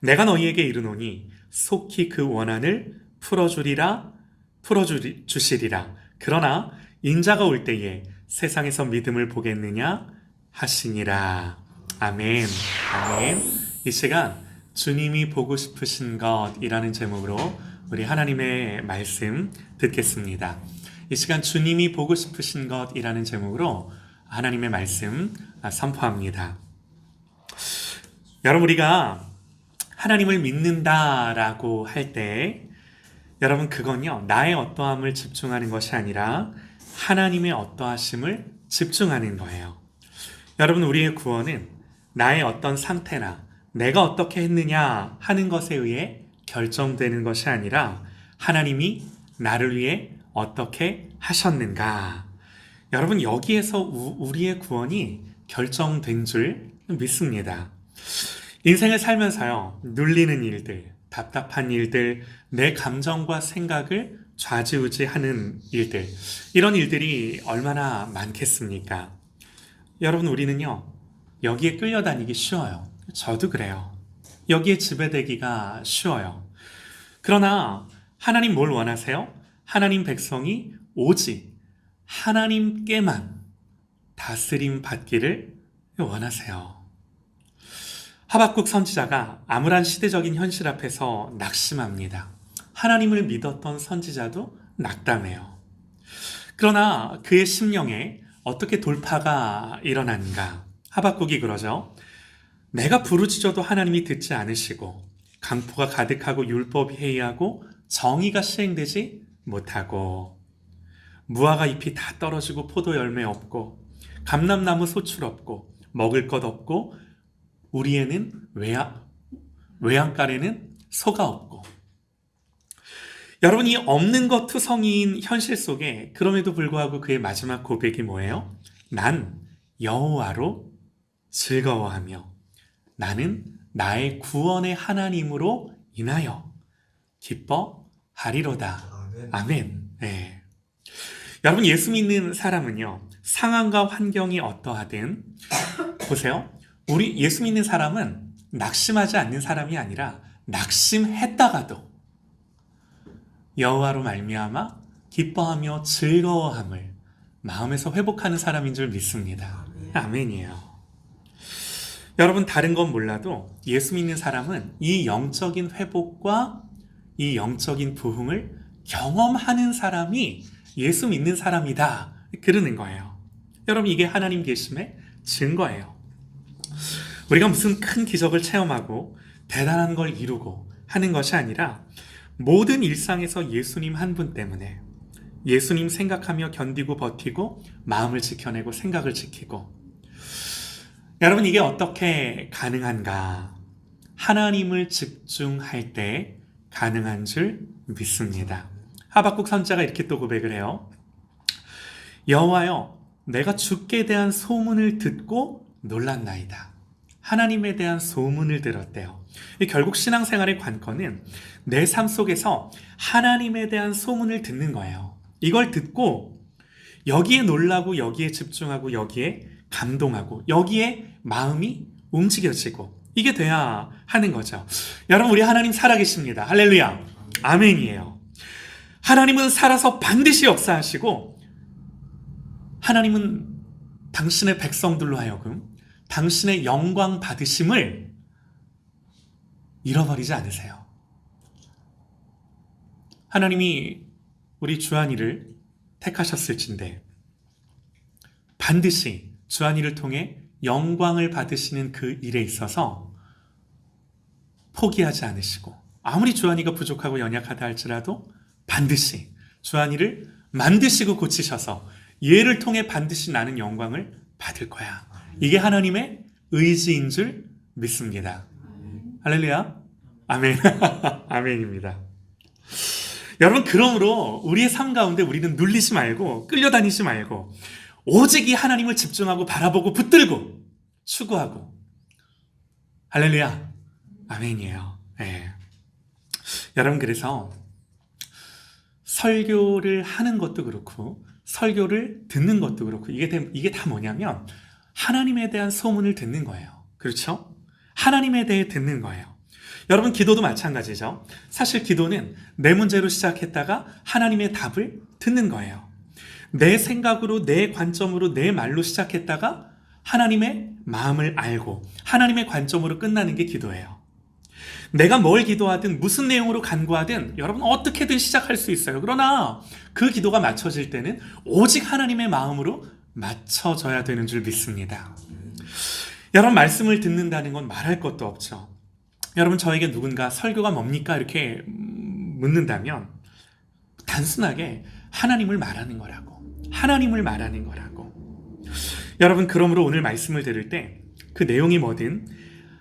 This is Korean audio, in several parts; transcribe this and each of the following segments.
내가 너희에게 이르노니 속히 그 원한을 풀어주리라 풀어주시리라. 그러나 인자가 올 때에 세상에서 믿음을 보겠느냐 하시니라. 아멘. 아멘. 이 시간 주님이 보고 싶으신 것이라는 제목으로 우리 하나님의 말씀 듣겠습니다. 이 시간 주님이 보고 싶으신 것이라는 제목으로 하나님의 말씀 선포합니다. 여러분 우리가 하나님을 믿는다라고 할 때 여러분 그건요 나의 어떠함을 집중하는 것이 아니라 하나님의 어떠하심을 집중하는 거예요. 여러분 우리의 구원은 나의 어떤 상태나 내가 어떻게 했느냐 하는 것에 의해 결정되는 것이 아니라 하나님이 나를 위해 어떻게 하셨는가. 여러분 여기에서 우리의 구원이 결정된 줄 믿습니다. 인생을 살면서요, 눌리는 일들, 답답한 일들, 내 감정과 생각을 좌지우지 하는 일들, 이런 일들이 얼마나 많겠습니까? 여러분, 우리는요, 여기에 끌려다니기 쉬워요. 저도 그래요. 여기에 지배되기가 쉬워요. 그러나, 하나님 뭘 원하세요? 하나님 백성이 오직 하나님께만 다스림 받기를 원하세요. 하박국 선지자가 암울한 시대적인 현실 앞에서 낙심합니다. 하나님을 믿었던 선지자도 낙담해요. 그러나 그의 심령에 어떻게 돌파가 일어난가? 하박국이 그러죠. 내가 부르짖어도 하나님이 듣지 않으시고 강포가 가득하고 율법이 해이하고 정의가 시행되지 못하고 무화과 잎이 다 떨어지고 포도 열매 없고 감람나무 소출 없고 먹을 것 없고 우리에는 외양, 외양간에는 소가 없고 여러분 이 없는 것 투성이인 현실 속에 그럼에도 불구하고 그의 마지막 고백이 뭐예요? 난 여호와로 즐거워하며 나는 나의 구원의 하나님으로 인하여 기뻐하리로다. 아멘. 아멘. 네. 여러분 예수 믿는 사람은요 상황과 환경이 어떠하든 보세요 우리 예수 믿는 사람은 낙심하지 않는 사람이 아니라 낙심했다가도 여호와로 말미암아 기뻐하며 즐거워함을 마음에서 회복하는 사람인 줄 믿습니다. 아멘이에요. 여러분 다른 건 몰라도 예수 믿는 사람은 이 영적인 회복과 이 영적인 부흥을 경험하는 사람이 예수 믿는 사람이다. 그러는 거예요. 여러분 이게 하나님 계심의 증거예요. 우리가 무슨 큰 기적을 체험하고 대단한 걸 이루고 하는 것이 아니라 모든 일상에서 예수님 한 분 때문에 예수님 생각하며 견디고 버티고 마음을 지켜내고 생각을 지키고 여러분 이게 어떻게 가능한가? 하나님을 집중할 때 가능한 줄 믿습니다. 하박국 선자가 이렇게 또 고백을 해요. 여호와여 내가 주께 대한 소문을 듣고 놀랐나이다. 하나님에 대한 소문을 들었대요. 결국 신앙생활의 관건은 내 삶 속에서 하나님에 대한 소문을 듣는 거예요. 이걸 듣고 여기에 놀라고 여기에 집중하고 여기에 감동하고 여기에 마음이 움직여지고 이게 돼야 하는 거죠. 여러분 우리 하나님 살아계십니다. 할렐루야. 아멘이에요. 하나님은 살아서 반드시 역사하시고 하나님은 당신의 백성들로 하여금 당신의 영광 받으심을 잃어버리지 않으세요. 하나님이 우리 주한이를 택하셨을진데 반드시 주한이를 통해 영광을 받으시는 그 일에 있어서 포기하지 않으시고 아무리 주한이가 부족하고 연약하다 할지라도 반드시 주한이를 만드시고 고치셔서 얘를 통해 반드시 나는 영광을 받을 거야. 이게 하나님의 의지인 줄 믿습니다. 할렐루야. 아멘. 아멘입니다. 여러분, 그러므로 우리의 삶 가운데 우리는 눌리지 말고 끌려다니지 말고 오직 이 하나님을 집중하고 바라보고 붙들고 추구하고 할렐루야. 아멘이에요. 네. 여러분, 그래서 설교를 하는 것도 그렇고 설교를 듣는 것도 그렇고 이게, 다- 이게 다 뭐냐면 하나님에 대한 소문을 듣는 거예요. 그렇죠? 하나님에 대해 듣는 거예요. 여러분, 기도도 마찬가지죠. 사실 기도는 내 문제로 시작했다가 하나님의 답을 듣는 거예요. 내 생각으로, 내 관점으로, 내 말로 시작했다가 하나님의 마음을 알고 하나님의 관점으로 끝나는 게 기도예요. 내가 뭘 기도하든 무슨 내용으로 간구하든 여러분 어떻게든 시작할 수 있어요. 그러나 그 기도가 맞춰질 때는 오직 하나님의 마음으로 맞춰져야 되는 줄 믿습니다. 여러분 말씀을 듣는다는 건 말할 것도 없죠. 여러분 저에게 누군가 설교가 뭡니까 이렇게 음, 묻는다면 단순하게 하나님을 말하는 거라고. 하나님을 말하는 거라고. 여러분 그러므로 오늘 말씀을 들을 때 그 내용이 뭐든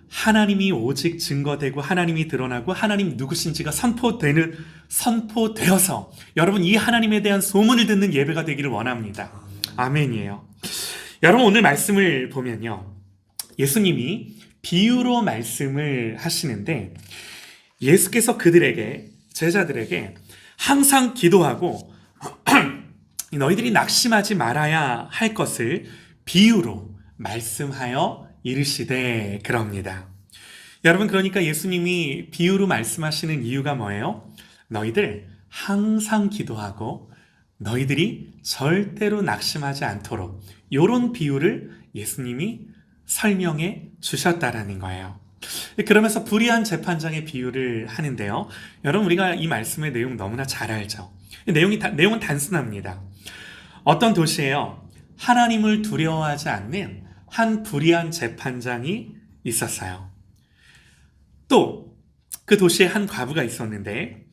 하나님이 오직 증거되고 하나님이 드러나고 하나님 누구신지가 선포되는 선포되어서 여러분 이 하나님에 대한 소문을 듣는 예배가 되기를 원합니다. 아멘이에요. 여러분 오늘 말씀을 보면요. 예수님이 비유로 말씀을 하시는데 예수께서 그들에게 제자들에게 항상 기도하고 너희들이 낙심하지 말아야 할 것을 비유로 말씀하여 이르시되 그럽니다. 여러분 그러니까 예수님이 비유로 말씀하시는 이유가 뭐예요? 너희들 항상 기도하고 너희들이 절대로 낙심하지 않도록 이런 비유를 예수님이 설명해 주셨다라는 거예요. 그러면서 불의한 재판장의 비유를 하는데요. 여러분 우리가 이 말씀의 내용 너무나 잘 알죠. 내용이 다- 내용은 단순합니다. 어떤 도시에요. 하나님을 두려워하지 않는 한 불의한 재판장이 있었어요. 또 그 도시에 한 과부가 있었는데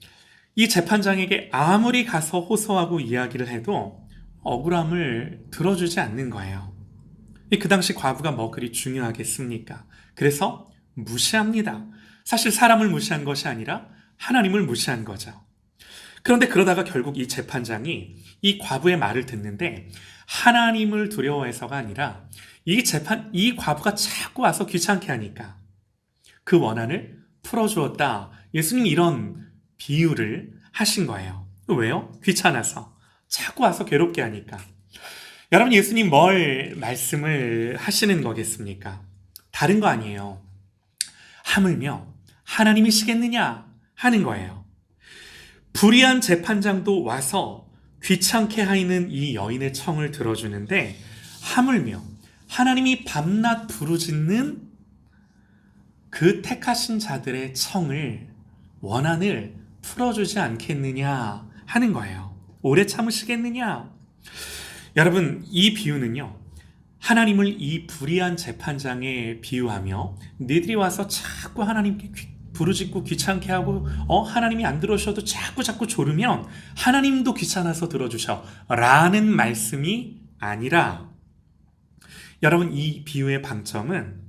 이 재판장에게 아무리 가서 호소하고 이야기를 해도 억울함을 들어주지 않는 거예요. 그 당시 과부가 뭐 그리 중요하겠습니까? 그래서 무시합니다. 사실 사람을 무시한 것이 아니라 하나님을 무시한 거죠. 그런데 그러다가 결국 이 재판장이 이 과부의 말을 듣는데 하나님을 두려워해서가 아니라 이 재판, 이 과부가 자꾸 와서 귀찮게 하니까 그 원한을 풀어주었다. 예수님이 이런 비유를 하신 거예요. 왜요? 귀찮아서. 자꾸 와서 괴롭게 하니까. 여러분, 예수님 뭘 말씀을 하시는 거겠습니까? 다른 거 아니에요. 하물며 하나님이시겠느냐 하는 거예요. 불의한 재판장도 와서 귀찮게 하이는 이 여인의 청을 들어주는데 하물며 하나님이 밤낮 부르짖는 그 택하신 자들의 청을 원한을 풀어주지 않겠느냐 하는 거예요. 오래 참으시겠느냐? 여러분 이 비유는요. 하나님을 이 불의한 재판장에 비유하며 너희들이 와서 자꾸 하나님께 귀- 부르짖고 귀찮게 하고 어 하나님이 안 들어주셔도 자꾸 자꾸 조르면 하나님도 귀찮아서 들어주셔 라는 말씀이 아니라 여러분 이 비유의 방점은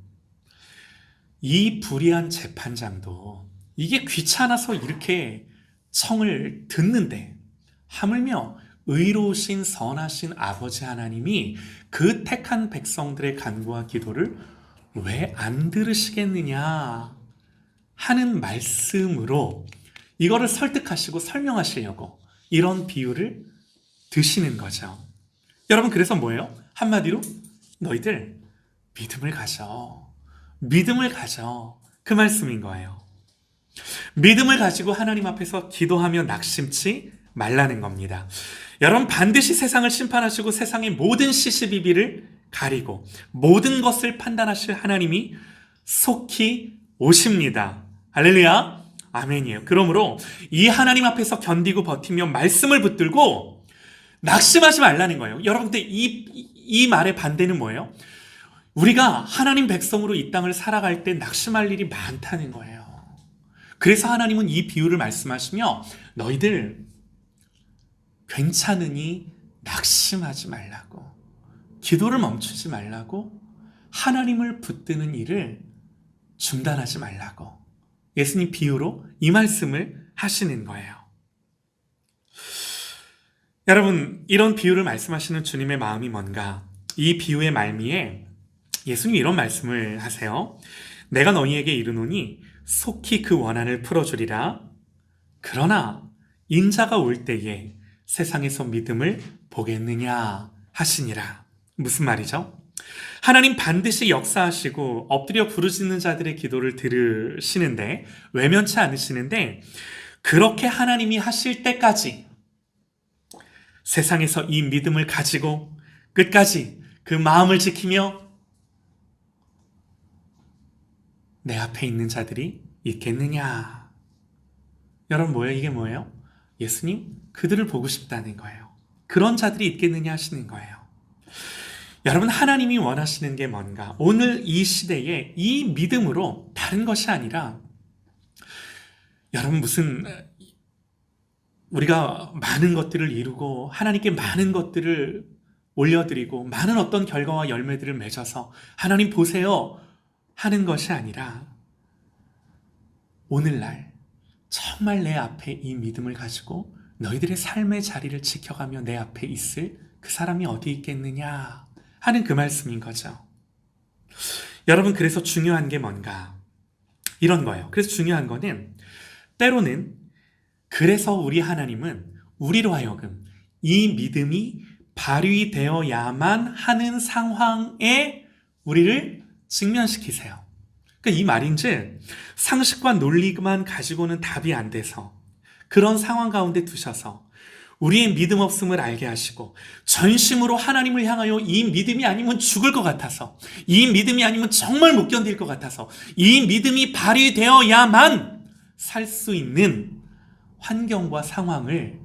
이 불의한 재판장도 이게 귀찮아서 이렇게 청을 듣는데 하물며 의로우신 선하신 아버지 하나님이 그 택한 백성들의 간구와 기도를 왜 안 들으시겠느냐 하는 말씀으로 이거를 설득하시고 설명하시려고 이런 비유를 드시는 거죠. 여러분 그래서 뭐예요? 한마디로 너희들 믿음을 가져. 믿음을 가져. 그 말씀인 거예요. 믿음을 가지고 하나님 앞에서 기도하며 낙심치 말라는 겁니다. 여러분 반드시 세상을 심판하시고 세상의 모든 시시비비를 가리고 모든 것을 판단하실 하나님이 속히 오십니다. 할렐루야. 아멘이에요. 그러므로 이 하나님 앞에서 견디고 버티며 말씀을 붙들고 낙심하지 말라는 거예요. 여러분들 이, 이 말의 반대는 뭐예요? 우리가 하나님 백성으로 이 땅을 살아갈 때 낙심할 일이 많다는 거예요. 그래서 하나님은 이 비유를 말씀하시며 너희들 괜찮으니 낙심하지 말라고 기도를 멈추지 말라고 하나님을 붙드는 일을 중단하지 말라고 예수님 비유로 이 말씀을 하시는 거예요. 여러분, 이런 비유를 말씀하시는 주님의 마음이 뭔가? 이 비유의 말미에 예수님이 이런 말씀을 하세요. 내가 너희에게 이르노니 속히 그 원한을 풀어주리라. 그러나 인자가 올 때에 세상에서 믿음을 보겠느냐 하시니라. 무슨 말이죠? 하나님 반드시 역사하시고 엎드려 부르짖는 자들의 기도를 들으시는데 외면치 않으시는데 그렇게 하나님이 하실 때까지 세상에서 이 믿음을 가지고 끝까지 그 마음을 지키며 내 앞에 있는 자들이 있겠느냐? 여러분 뭐예요? 이게 뭐예요? 예수님 그들을 보고 싶다는 거예요. 그런 자들이 있겠느냐 하시는 거예요. 여러분 하나님이 원하시는 게 뭔가? 오늘 이 시대에 이 믿음으로 다른 것이 아니라 여러분 무슨 우리가 많은 것들을 이루고 하나님께 많은 것들을 올려드리고 많은 어떤 결과와 열매들을 맺어서 하나님 보세요 하는 것이 아니라 오늘날 정말 내 앞에 이 믿음을 가지고 너희들의 삶의 자리를 지켜가며 내 앞에 있을 그 사람이 어디 있겠느냐 하는 그 말씀인 거죠. 여러분 그래서 중요한 게 뭔가 이런 거예요. 그래서 중요한 거는 때로는 그래서 우리 하나님은 우리로 하여금 이 믿음이 발휘되어야만 하는 상황에 우리를 직면시키세요. 그러니까 이 말인즉 상식과 논리만 가지고는 답이 안 돼서 그런 상황 가운데 두셔서 우리의 믿음 없음을 알게 하시고 전심으로 하나님을 향하여 이 믿음이 아니면 죽을 것 같아서 이 믿음이 아니면 정말 못 견딜 것 같아서 이 믿음이 발휘되어야만 살 수 있는 환경과 상황을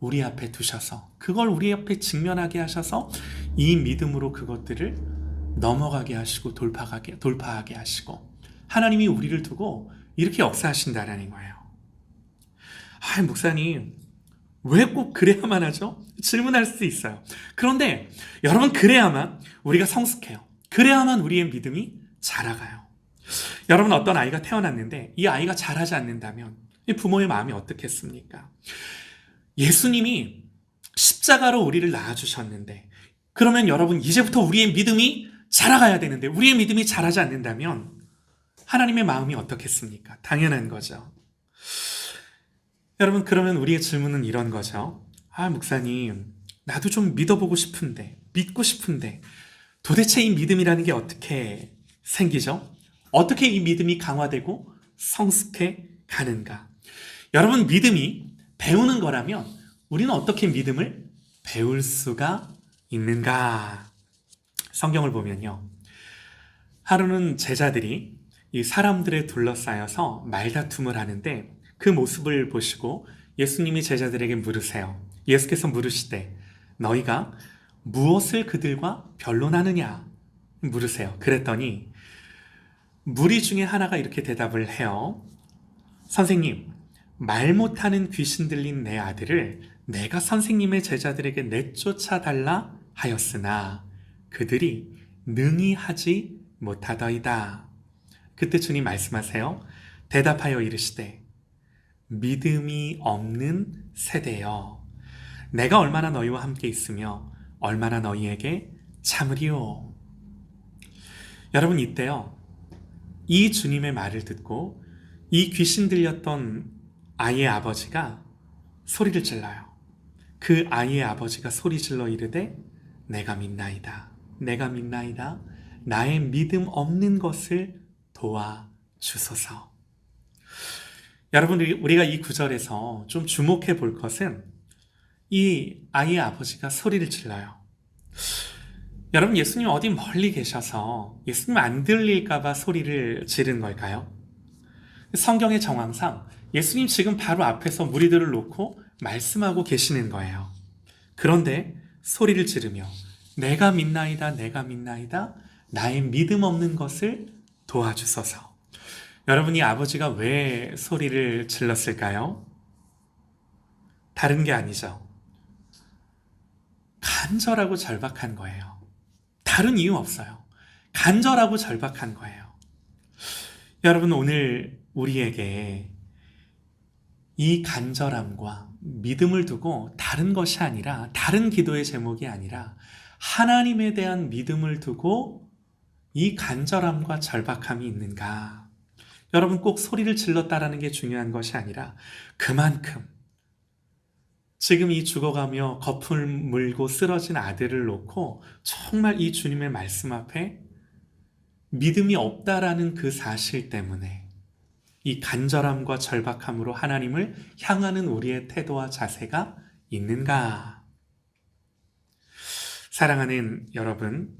우리 앞에 두셔서 그걸 우리 앞에 직면하게 하셔서 이 믿음으로 그것들을 넘어가게 하시고 돌파하게 돌파하게 하시고 하나님이 우리를 두고 이렇게 역사하신다라는 거예요. 아, 목사님 왜 꼭 그래야만 하죠? 질문할 수 있어요. 그런데 여러분 그래야만 우리가 성숙해요. 그래야만 우리의 믿음이 자라가요. 여러분 어떤 아이가 태어났는데 이 아이가 자라지 않는다면 이 부모의 마음이 어떻겠습니까? 예수님이 십자가로 우리를 낳아주셨는데 그러면 여러분 이제부터 우리의 믿음이 자라가야 되는데 우리의 믿음이 자라지 않는다면 하나님의 마음이 어떻겠습니까? 당연한 거죠. 여러분 그러면 우리의 질문은 이런 거죠. 아 목사님 나도 좀 믿어보고 싶은데 믿고 싶은데 도대체 이 믿음이라는 게 어떻게 생기죠? 어떻게 이 믿음이 강화되고 성숙해 가는가? 여러분 믿음이 배우는 거라면 우리는 어떻게 믿음을 배울 수가 있는가? 성경을 보면요. 하루는 제자들이 이 사람들에 둘러싸여서 말다툼을 하는데 그 모습을 보시고 예수님이 제자들에게 물으세요. 예수께서 물으시되 너희가 무엇을 그들과 변론하느냐 물으세요. 그랬더니 무리 중에 하나가 이렇게 대답을 해요. 선생님, 말 못하는 귀신 들린 내 아들을 내가 선생님의 제자들에게 내쫓아 달라 하였으나 그들이 능히 하지 못하더이다. 그때 주님 말씀하세요. 대답하여 이르시되 믿음이 없는 세대여 내가 얼마나 너희와 함께 있으며 얼마나 너희에게 참으리요. 여러분 이때요. 이 주님의 말을 듣고 이 귀신 들렸던 아이의 아버지가 소리를 질러요. 그 아이의 아버지가 소리 질러 이르되 내가 믿나이다. 내가 믿나이다. 나의 믿음 없는 것을 도와 주소서. 여러분 우리가 이 구절에서 좀 주목해 볼 것은 이 아이의 아버지가 소리를 질러요. 여러분 예수님 어디 멀리 계셔서 예수님 안 들릴까봐 소리를 지른 걸까요? 성경의 정황상 예수님 지금 바로 앞에서 무리들을 놓고 말씀하고 계시는 거예요. 그런데 소리를 지르며 내가 믿나이다, 내가 믿나이다, 나의 믿음 없는 것을 도와주소서. 여러분이 아버지가 왜 소리를 질렀을까요? 다른 게 아니죠. 간절하고 절박한 거예요. 다른 이유 없어요. 간절하고 절박한 거예요. 여러분, 오늘 우리에게 이 간절함과 믿음을 두고 다른 것이 아니라, 다른 기도의 제목이 아니라, 하나님에 대한 믿음을 두고 이 간절함과 절박함이 있는가? 여러분 꼭 소리를 질렀다라는 게 중요한 것이 아니라 그만큼 지금 이 죽어가며 거품을 물고 쓰러진 아들을 놓고 정말 이 주님의 말씀 앞에 믿음이 없다라는 그 사실 때문에 이 간절함과 절박함으로 하나님을 향하는 우리의 태도와 자세가 있는가? 사랑하는 여러분,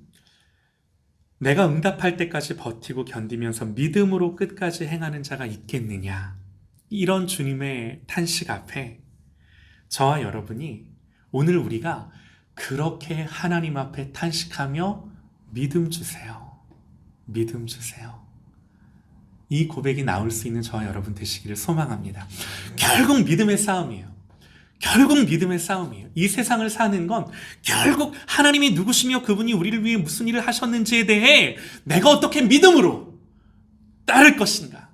내가 응답할 때까지 버티고 견디면서 믿음으로 끝까지 행하는 자가 있겠느냐? 이런 주님의 탄식 앞에 저와 여러분이 오늘 우리가 그렇게 하나님 앞에 탄식하며 믿음 주세요. 믿음 주세요. 이 고백이 나올 수 있는 저와 여러분 되시기를 소망합니다. 결국 믿음의 싸움이에요. 결국 믿음의 싸움이에요. 이 세상을 사는 건 결국 하나님이 누구시며 그분이 우리를 위해 무슨 일을 하셨는지에 대해 내가 어떻게 믿음으로 따를 것인가.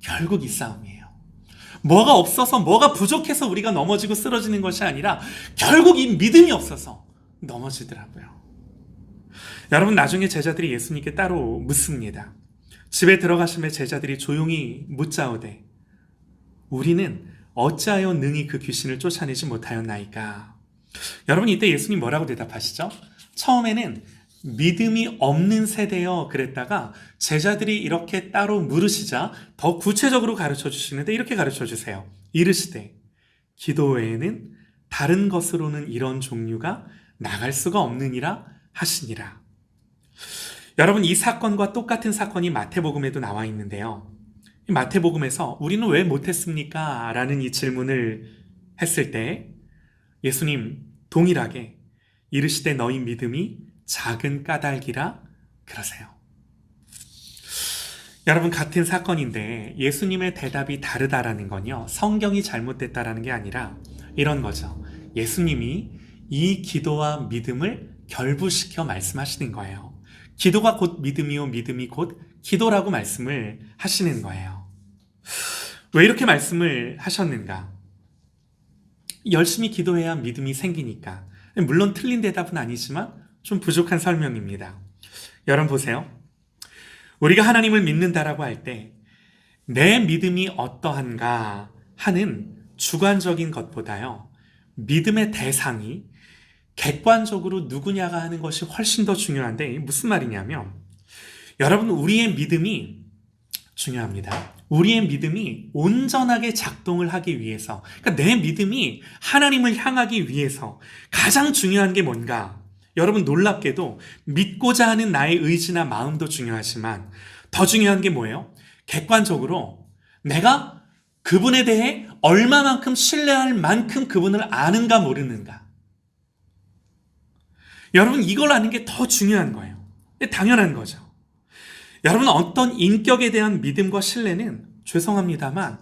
결국 이 싸움이에요. 뭐가 없어서 뭐가 부족해서 우리가 넘어지고 쓰러지는 것이 아니라 결국 이 믿음이 없어서 넘어지더라고요. 여러분 나중에 제자들이 예수님께 따로 묻습니다. 집에 들어가시면 제자들이 조용히 묻자오되 우리는 어찌하여 능히 그 귀신을 쫓아내지 못하였나이까? 여러분 이때 예수님 뭐라고 대답하시죠? 처음에는 믿음이 없는 세대여 그랬다가 제자들이 이렇게 따로 물으시자 더 구체적으로 가르쳐 주시는데 이렇게 가르쳐 주세요. 이르시되 기도 외에는 다른 것으로는 이런 종류가 나갈 수가 없느니라 하시니라. 여러분 이 사건과 똑같은 사건이 마태복음에도 나와 있는데요. 마태복음에서 우리는 왜 못했습니까? 라는 이 질문을 했을 때 예수님 동일하게 이르시되 너희 믿음이 작은 까닭이라 그러세요. 여러분 같은 사건인데 예수님의 대답이 다르다라는 건요. 성경이 잘못됐다라는 게 아니라 이런 거죠. 예수님이 이 기도와 믿음을 결부시켜 말씀하시는 거예요. 기도가 곧 믿음이요 믿음이 곧 기도라고 말씀을 하시는 거예요. 왜 이렇게 말씀을 하셨는가? 열심히 기도해야 믿음이 생기니까. 물론 틀린 대답은 아니지만 좀 부족한 설명입니다. 여러분 보세요. 우리가 하나님을 믿는다라고 할 때 내 믿음이 어떠한가 하는 주관적인 것보다요. 믿음의 대상이 객관적으로 누구냐가 하는 것이 훨씬 더 중요한데 무슨 말이냐면 여러분 우리의 믿음이 중요합니다. 우리의 믿음이 온전하게 작동을 하기 위해서 그러니까 내 믿음이 하나님을 향하기 위해서 가장 중요한 게 뭔가 여러분 놀랍게도 믿고자 하는 나의 의지나 마음도 중요하지만 더 중요한 게 뭐예요? 객관적으로 내가 그분에 대해 얼마만큼 신뢰할 만큼 그분을 아는가 모르는가. 여러분 이걸 아는 게 더 중요한 거예요. 당연한 거죠. 여러분 어떤 인격에 대한 믿음과 신뢰는 죄송합니다만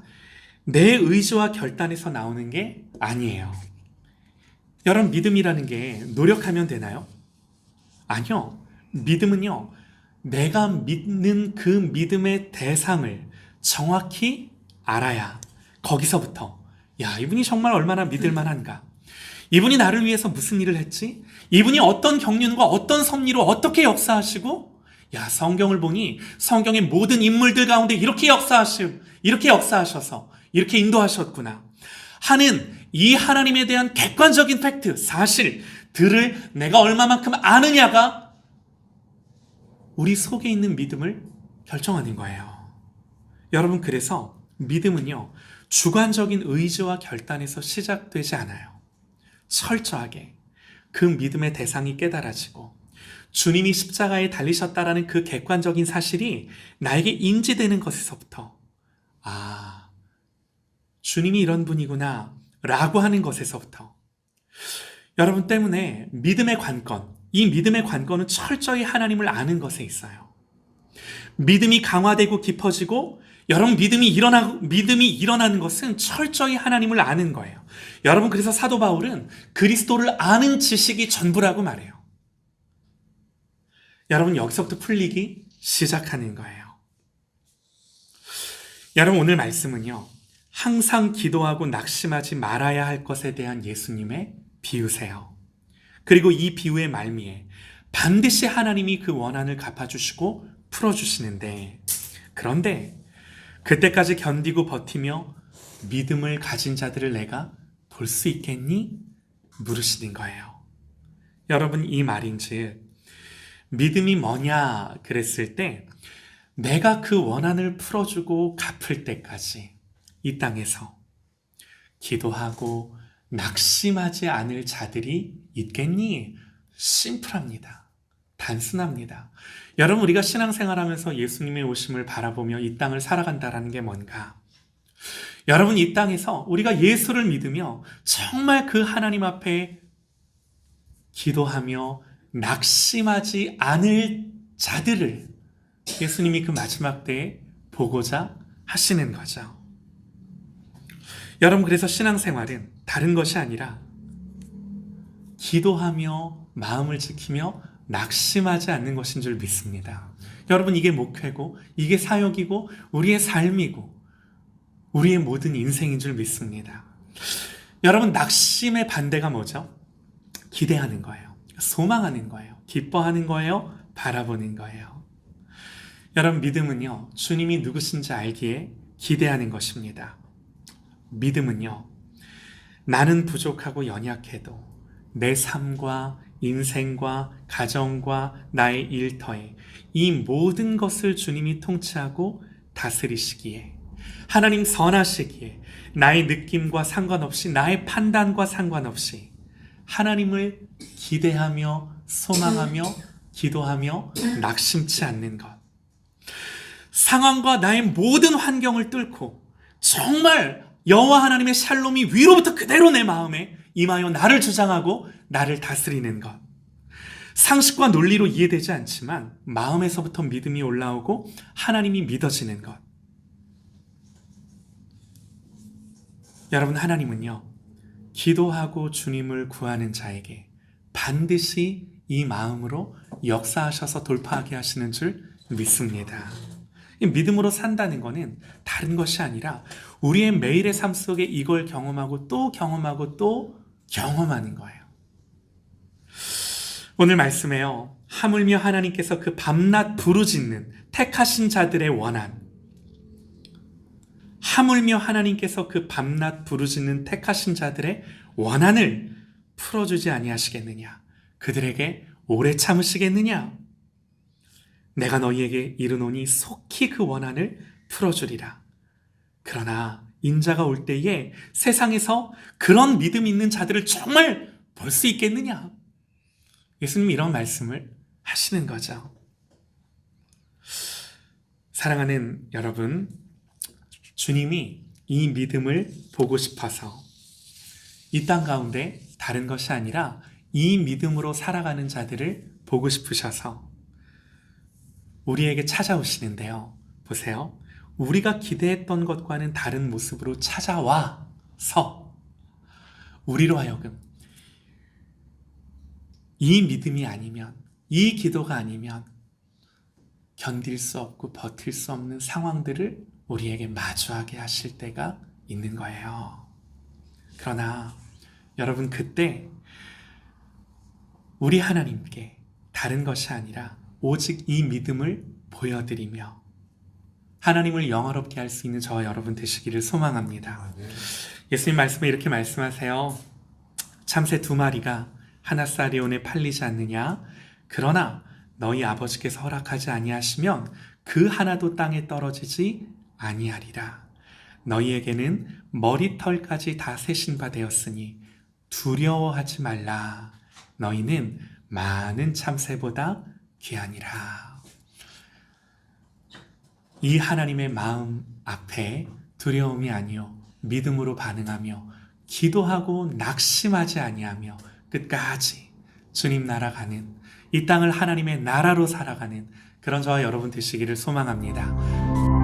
내 의지와 결단에서 나오는 게 아니에요. 여러분 믿음이라는 게 노력하면 되나요? 아니요. 믿음은요. 내가 믿는 그 믿음의 대상을 정확히 알아야 거기서부터 야 이분이 정말 얼마나 믿을 만한가 이분이 나를 위해서 무슨 일을 했지 이분이 어떤 경륜과 어떤 섭리로 어떻게 역사하시고 야 성경을 보니 성경의 모든 인물들 가운데 이렇게 역사하시 이렇게 역사하셔서 이렇게 인도하셨구나 하는 이 하나님에 대한 객관적인 팩트 사실들을 내가 얼마만큼 아느냐가 우리 속에 있는 믿음을 결정하는 거예요. 여러분 그래서 믿음은요 주관적인 의지와 결단에서 시작되지 않아요. 철저하게 그 믿음의 대상이 깨달아지고 주님이 십자가에 달리셨다라는 그 객관적인 사실이 나에게 인지되는 것에서부터 아 주님이 이런 분이구나 라고 하는 것에서부터 여러분 때문에 믿음의 관건, 이 믿음의 관건은 철저히 하나님을 아는 것에 있어요. 믿음이 강화되고 깊어지고 여러분 믿음이 일어나 믿음이 일어나는 것은 철저히 하나님을 아는 거예요. 여러분 그래서 사도 바울은 그리스도를 아는 지식이 전부라고 말해요. 여러분 여기서부터 풀리기 시작하는 거예요. 여러분 오늘 말씀은요. 항상 기도하고 낙심하지 말아야 할 것에 대한 예수님의 비유세요. 그리고 이 비유의 말미에 반드시 하나님이 그 원한을 갚아주시고 풀어주시는데 그런데 그때까지 견디고 버티며 믿음을 가진 자들을 내가 볼 수 있겠니? 물으시는 거예요. 여러분 이 말인즉 믿음이 뭐냐 그랬을 때 내가 그 원한을 풀어주고 갚을 때까지 이 땅에서 기도하고 낙심하지 않을 자들이 있겠니? 심플합니다. 단순합니다. 여러분, 우리가 신앙생활 하면서 예수님의 오심을 바라보며 이 땅을 살아간다라는 게 뭔가? 여러분, 이 땅에서 우리가 예수를 믿으며 정말 그 하나님 앞에 기도하며 낙심하지 않을 자들을 예수님이 그 마지막 때에 보고자 하시는 거죠. 여러분, 그래서 신앙생활은 다른 것이 아니라 기도하며 마음을 지키며 낙심하지 않는 것인 줄 믿습니다. 여러분, 이게 목회고, 이게 사역이고, 우리의 삶이고, 우리의 모든 인생인 줄 믿습니다. 여러분, 낙심의 반대가 뭐죠? 기대하는 거예요. 소망하는 거예요. 기뻐하는 거예요. 바라보는 거예요. 여러분, 믿음은요, 주님이 누구신지 알기에 기대하는 것입니다. 믿음은요, 나는 부족하고 연약해도 내 삶과 인생과 가정과 나의 일터에 이 모든 것을 주님이 통치하고 다스리시기에 하나님 선하시기에 나의 느낌과 상관없이 나의 판단과 상관없이 하나님을 기대하며 소망하며 기도하며 낙심치 않는 것. 상황과 나의 모든 환경을 뚫고 정말 여호와 하나님의 샬롬이 위로부터 그대로 내 마음에 임하여 나를 주장하고 나를 다스리는 것. 상식과 논리로 이해되지 않지만 마음에서부터 믿음이 올라오고 하나님이 믿어지는 것. 여러분 하나님은요. 기도하고 주님을 구하는 자에게 반드시 이 마음으로 역사하셔서 돌파하게 하시는 줄 믿습니다. 믿음으로 산다는 것은 다른 것이 아니라 우리의 매일의 삶 속에 이걸 경험하고 또 경험하고 또 경험하는 거예요. 오늘 말씀에요. 하물며 하나님께서 그 밤낮 부르짖는 택하신 자들의 원한. 하물며 하나님께서 그 밤낮 부르짖는 택하신 자들의 원한을 풀어주지 아니하시겠느냐? 그들에게 오래 참으시겠느냐? 내가 너희에게 이르노니 속히 그 원한을 풀어주리라. 그러나 인자가 올 때에 세상에서 그런 믿음 있는 자들을 정말 볼 수 있겠느냐? 예수님이 이런 말씀을 하시는 거죠. 사랑하는 여러분, 주님이 이 믿음을 보고 싶어서 이 땅 가운데 다른 것이 아니라 이 믿음으로 살아가는 자들을 보고 싶으셔서 우리에게 찾아오시는데요. 보세요. 우리가 기대했던 것과는 다른 모습으로 찾아와서 우리로 하여금 이 믿음이 아니면, 이 기도가 아니면 견딜 수 없고 버틸 수 없는 상황들을 우리에게 마주하게 하실 때가 있는 거예요. 그러나 여러분 그때 우리 하나님께 다른 것이 아니라 오직 이 믿음을 보여드리며 하나님을 영화롭게 할 수 있는 저와 여러분 되시기를 소망합니다. 예수님 말씀에 이렇게 말씀하세요. 참새 두 마리가 하나사리온에 팔리지 않느냐? 그러나 너희 아버지께서 허락하지 아니하시면 그 하나도 땅에 떨어지지 아니하리라. 너희에게는 머리털까지 다 세신 바 되었으니 두려워하지 말라. 너희는 많은 참새보다 귀하니라. 이 하나님의 마음 앞에 두려움이 아니요 믿음으로 반응하며 기도하고 낙심하지 아니하며 끝까지 주님 나라 가는 이 땅을 하나님의 나라로 살아가는 그런 저와 여러분 되시기를 소망합니다.